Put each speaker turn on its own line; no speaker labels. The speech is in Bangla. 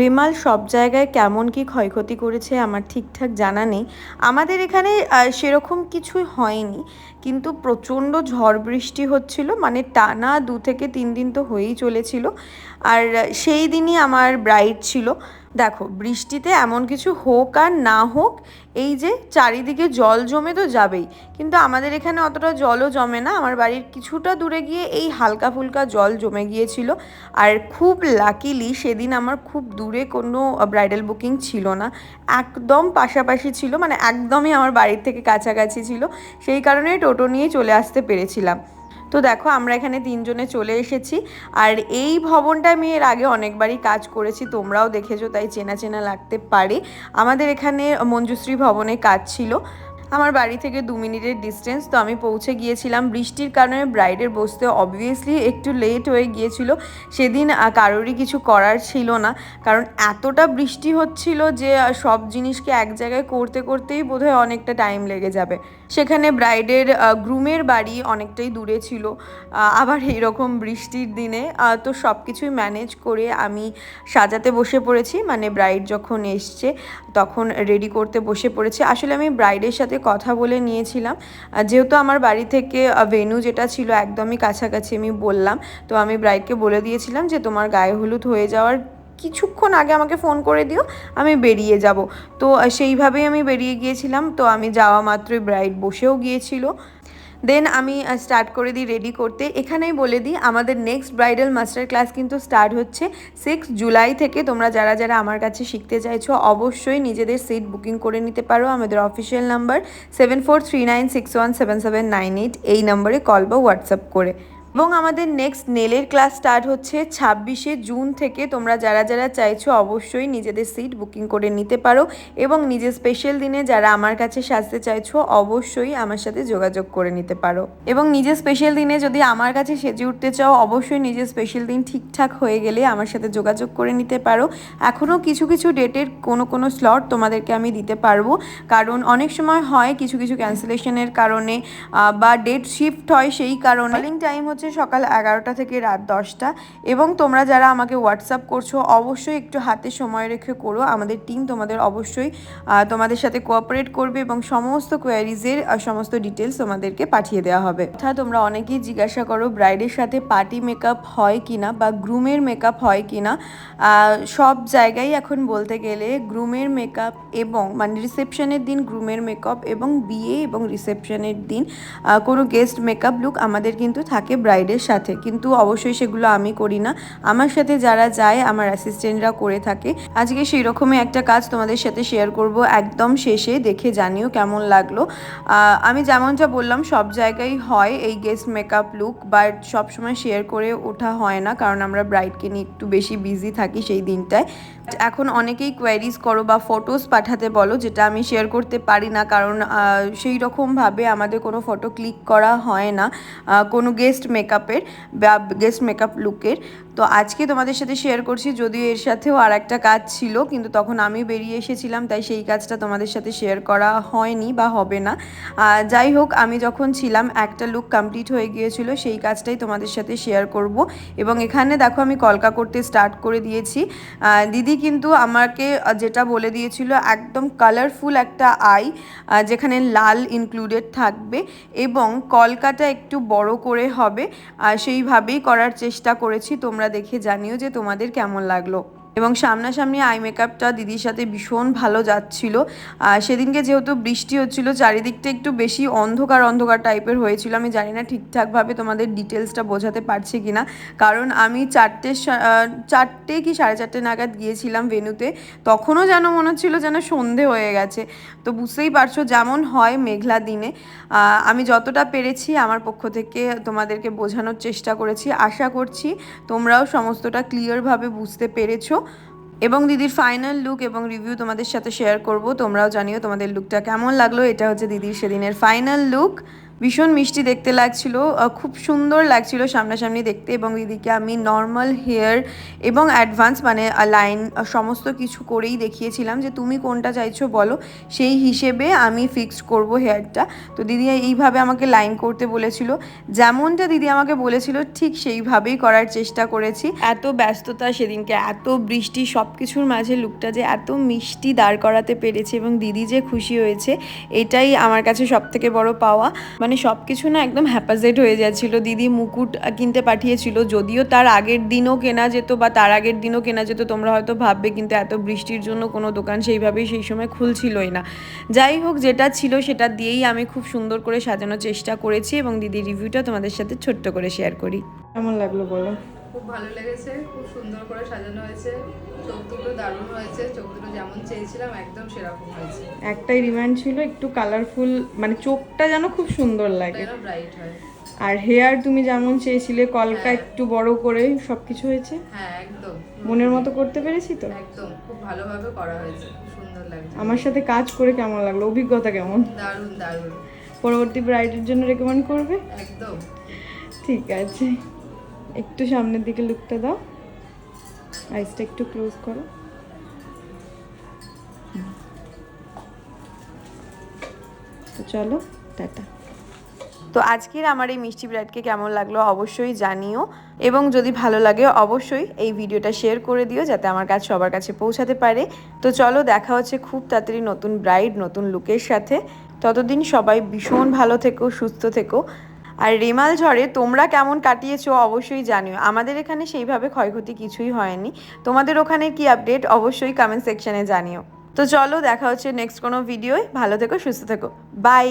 রেমাল, সব জায়গায় কেমন কি ক্ষয়ক্ষতি করেছে আমার ঠিকঠাক জানা নেই। আমাদের এখানে সেরকম কিছুই হয়নি। কিন্তু প্রচণ্ড ঝড় বৃষ্টি হচ্ছিল মানে টানা দু থেকে তিন দিন তো হয়েই চলেছিল। আর সেই দিনই আমার ব্রাইড ছিল। দেখো, বৃষ্টিতে এমন কিছু হোক আর না হোক, এই যে চারিদিকে জল জমে তো যাবেই। কিন্তু আমাদের এখানে অতটা জলও জমে না। আমার বাড়ির কিছুটা দূরে গিয়ে এই হালকা ফুলকা জল জমে গিয়েছিল। আর খুব লাকিলি সেদিন আমার খুব দূরে কোনো ব্রাইডাল বুকিং ছিল না। একদম পাশাপাশি ছিল মানে একদমই আমার বাড়ির থেকে কাছাকাছি ছিল। সেই কারণে টোটো নিয়ে চলে আসতে পেরেছিলাম। তো দেখো, আমরা এখানে তিনজনে চলে এসেছি। আর এই ভবনটা আমি এর আগে অনেকবারই কাজ করেছি, তোমরাও দেখেছ, তাই চেনা চেনা লাগতে পারে। আমাদের এখানে মঞ্জুশ্রী ভবনে কাজ ছিল। আমার বাড়ি থেকে দু মিনিটের ডিস্টেন্স তো আমি পৌঁছে গিয়েছিলাম। বৃষ্টির কারণে ব্রাইডের বসতে অবভিয়াসলি একটু লেট হয়ে গিয়েছিল। সেদিন কারোরই কিছু করার ছিল না। কারণ এতটা বৃষ্টি হচ্ছিল যে সব জিনিসকে এক জায়গায় করতে করতেই বোধহয় অনেকটা টাইম লেগে যাবে। সেখানে ব্রাইডের গ্রুমের বাড়ি অনেকটাই দূরে ছিল। আবার এইরকম বৃষ্টির দিনে তো সব কিছুই ম্যানেজ করে আমি সাজাতে বসে পড়েছি। মানে ব্রাইড যখন এসছে, তখন রেডি করতে বসে পড়েছি। আসলে আমি ব্রাইডের সাথে কথা বলে নিয়েছিলাম। যেহেতু আমার বাড়ি থেকে ভেনু যেটা ছিল একদমই কাছাকাছি আমি বললাম, তো আমি ব্রাইডকে বলে দিয়েছিলাম যে, তোমার গায়ে হলুদ হয়ে যাওয়ার কিছুক্ষণ আগে আমাকে ফোন করে দিও, আমি বেরিয়ে যাব। তো সেইভাবেই আমি বেরিয়ে গিয়েছিলাম। তো, আমি যাওয়া মাত্রই ব্রাইড বসেও গিয়েছিল। দেন আমি স্টার্ট করে দিই রেডি করতে। এখানেই বলে দিই, আমাদের নেক্সট ব্রাইডাল মাস্টার ক্লাস কিন্তু স্টার্ট হচ্ছে সিক্স জুলাই থেকে। তোমরা যারা যারা আমার কাছে শিখতে চাইছো, অবশ্যই নিজেদের সিট বুকিং করে নিতে পারো। আমাদের official number seven four three nine six one seven seven nine eight এই নম্বরে কল বা হোয়াটসঅ্যাপ করে। এবং আমাদের নেক্সট নেলের ক্লাস স্টার্ট হচ্ছে ছাব্বিশে জুন থেকে। তোমরা যারা যারা চাইছো অবশ্যই নিজেদের সিট বুকিং করে নিতে পারো এবং নিজের স্পেশাল দিনে যারা আমার কাছে সাজতে চাইছো অবশ্যই আমার সাথে যোগাযোগ করে নিতে পারো। এবং নিজের স্পেশাল দিনে যদি আমার কাছে সেজে উঠতে চাও অবশ্যই নিজের স্পেশাল দিন ঠিকঠাক হয়ে গেলে আমার সাথে যোগাযোগ করে নিতে পারো। এখনও কিছু কিছু ডেটের কোনো কোনো স্লট তোমাদেরকে আমি দিতে পারব। কারণ অনেক সময় হয় কিছু কিছু ক্যান্সেলেশনের কারণে বা ডেট শিফট হয় সেই কারণে। টাইম হচ্ছে সকাল এগারোটা থেকে রাত দশটা। এবং তোমরা যারা আমাকে হোয়াটসঅ্যাপ করছ অবশ্যই একটু হাতে সময় রেখে করো। আমাদের টিম তোমাদের অবশ্যই তোমাদের সাথে কোঅপারেট করবে এবং সমস্ত কোয়ারিজের সমস্ত ডিটেলস তোমাদেরকে পাঠিয়ে দেওয়া হবে। অর্থাৎ তোমরা অনেকেই জিজ্ঞাসা করো ব্রাইডের সাথে পার্টি মেকআপ হয় কিনা বা গ্রুমের মেকআপ হয় কিনা। আহ, সব জায়গায় এখন বলতে গেলে গ্রুমের মেকআপ এবং মানে রিসেপশনের দিন গ্রুমের মেকআপ এবং বিয়ে এবং রিসেপশনের দিন কোনো গেস্ট মেকআপ লুক আমাদের কিন্তু থাকে ব্রাইডের সাথে। কিন্তু অবশ্যই সেগুলো আমি করি না। আমার সাথে যারা যায়, আমার অ্যাসিস্ট্যান্টরা করে থাকে। আজকে সেই রকমই একটা কাজ তোমাদের সাথে শেয়ার করব একদম শেষে। দেখে জানিও কেমন লাগল। আমি যেমনটা বললাম, সব জায়গায় হয় এই গেস্ট মেকআপ লুক বাট সবসময় শেয়ার করে ওঠা হয় না। কারণ আমরা ব্রাইডকে নিয়ে একটু বেশি বিজি থাকি সেই দিনটায়। এখন অনেকেই কোয়ারিজ করো বা ফটোস পাঠাতে বলো, যেটা আমি শেয়ার করতে পারি না, কারণ সেই রকমভাবে আমাদের কোনো ফটো ক্লিক করা হয় না কোনো গেস্ট মেকআপের বা গেস্ট মেকআপ লুকের তো আজকে তোমাদের সাথে শেয়ার করছি, যদিও এর সাথেও আর একটা কাজ ছিল, কিন্তু তখন আমি বেরিয়ে এসেছিলাম, তাই সেই কাজটা তোমাদের সাথে শেয়ার করা হয়নি বা হবে না। যাই হোক, আমি যখন ছিলাম, একটা লুক কমপ্লিট হয়ে গিয়েছিল, সেই কাজটাই তোমাদের সাথে শেয়ার করব। এবং এখানে দেখো, আমি কলকা করতে স্টার্ট করে দিয়েছি। দিদি কিন্তু আমাকে যেটা বলে দিয়েছিল, একদম কালারফুল একটা আই যেখানে লাল ইনক্লুডেড থাকবে এবং কলকাটা একটু বড় করে হবে সেইভাবেই করার চেষ্টা করেছি। তোমরা দেখে জানিও যে তোমাদের কেমন লাগল। এবং সামনাসামনি আই মেকআপটা দিদির সাথে ভীষণ ভালো যাচ্ছিল। আর সেদিনকে যেহেতু বৃষ্টি হচ্ছিল, চারিদিকটা একটু বেশি অন্ধকার অন্ধকার টাইপের হয়েছিল। আমি জানি না ঠিকঠাকভাবে তোমাদের ডিটেলসটা বোঝাতে পারছি কি না কারণ আমি চারটে চারটে কি সাড়ে চারটে নাগাদ গিয়েছিলাম ভেনুতে তখনও যেন মনে হচ্ছিল যেন সন্ধে হয়ে গেছে। তো বুঝতেই পারছ যেমন হয় মেঘলা দিনে। আমি যতটা পেরেছি আমার পক্ষ থেকে তোমাদেরকে বোঝানোর চেষ্টা করেছি। আশা করছি তোমরাও সমস্তটা ক্লিয়ারভাবে বুঝতে পেরেছ। এবং দিদির ফাইনাল লুক এবং রিভিউ তোমাদের সাথে শেয়ার করব। তোমরাও জানিও তোমাদের লুকটা কেমন লাগল। এটা হচ্ছে দিদির সেদিনের ফাইনাল লুক ভীষণ মিষ্টি দেখতে লাগছিল খুব সুন্দর লাগছিল সামনাসামনি দেখতে এবং দিদিকে আমি নর্মাল হেয়ার এবং অ্যাডভান্স মানে লাইন সমস্ত কিছু করেই দেখিয়েছিলাম যে তুমি কোনটা চাইছো বলো। সেই হিসেবে আমি ফিক্স করব হেয়ারটা তো দিদি এইভাবে আমাকে লাইন করতে বলেছিল। যেমনটা দিদি আমাকে বলেছিল, ঠিক সেইভাবেই করার চেষ্টা করেছি। এত ব্যস্ততা সেদিনকে, এত বৃষ্টি সব কিছুর মাঝে লুকটা যে এত মিষ্টি দাঁড় করাতে পেরেছে এবং দিদি যে খুশি হয়েছে, এটাই আমার কাছে সব থেকে বড় পাওয়া। মানে সব কিছু না একদম হ্যাপাজেট হয়ে যাচ্ছিল। দিদি মুকুট কিনতে পাঠিয়েছিল, যদিও তার আগের দিনও কেনা যেত বা তার আগের দিনও কেনা যেত, তোমরা হয়তো ভাববে কিন্তু এত বৃষ্টির জন্য কোনো দোকান সেইভাবেই সেই সময় খুলছিলই না। যাই হোক, যেটা ছিল সেটা দিয়েই আমি খুব সুন্দর করে সাজানোর চেষ্টা করেছি এবং দিদির রিভিউটা তোমাদের সাথে ছোট্ট করে শেয়ার করি। কেমন লাগল বলো?
খুব ভালো লেগেছে খুব সুন্দর করে সাজানো হয়েছে চোখ দুটো দারুণ হয়েছে চোখ দুটো যেমন চেয়েছিলাম একদম সেরকম হয়েছে।
একটাই রিমান্ড ছিল একটু কালারফুল মানে চোখটা যেন খুব সুন্দর লাগে।
ব্রাইট হয়।
আর হেয়ার তুমি যেমন চেয়েছিলে কলকা
হ্যাঁ।
একটু বড় করে সবকিছু হয়েছে।
হ্যাঁ একদম।
মনের মতো করতে পেরেছি তো?
একদম খুব ভালোভাবে করা হয়েছে সুন্দর লাগছে।
আমার সাথে কাজ করে কেমন লাগল অভিজ্ঞতা কেমন?
দারুণ দারুণ।
পরবর্তী ব্রাইডের জন্য রেকমেন্ড করবে?
একদম।
ঠিক আছে। একটু সামনের দিকে লুকটা দাও। আইসটা একটু ক্লোজ করো। তো চলো, টাটা। তো আজকের আমার এই মিষ্টি ব্রাইডকে কেমন লাগল অবশ্যই জানিও এবং যদি ভালো লাগে অবশ্যই এই ভিডিওটা শেয়ার করে দিও যাতে আমার কাছে সবার কাছে পৌঁছাতে পারে। তো চলো, দেখা হচ্ছে খুব তাড়াতাড়ি নতুন ব্রাইড নতুন লুকের সাথে। ততদিন সবাই ভীষণ ভালো থেকো, সুস্থ থেকো। আর রেমাল ঝড়ে তোমরা কেমন কাটিয়েছো অবশ্যই জানিও। আমাদের এখানে সেইভাবে ক্ষয়ক্ষতি কিছুই হয়নি। তোমাদের ওখানে কি আপডেট অবশ্যই কমেন্ট সেকশনে জানিও। তো চলো দেখা হচ্ছে নেক্সট কোনো ভিডিওয় ভালো থেকো, সুস্থ থেকো। বাই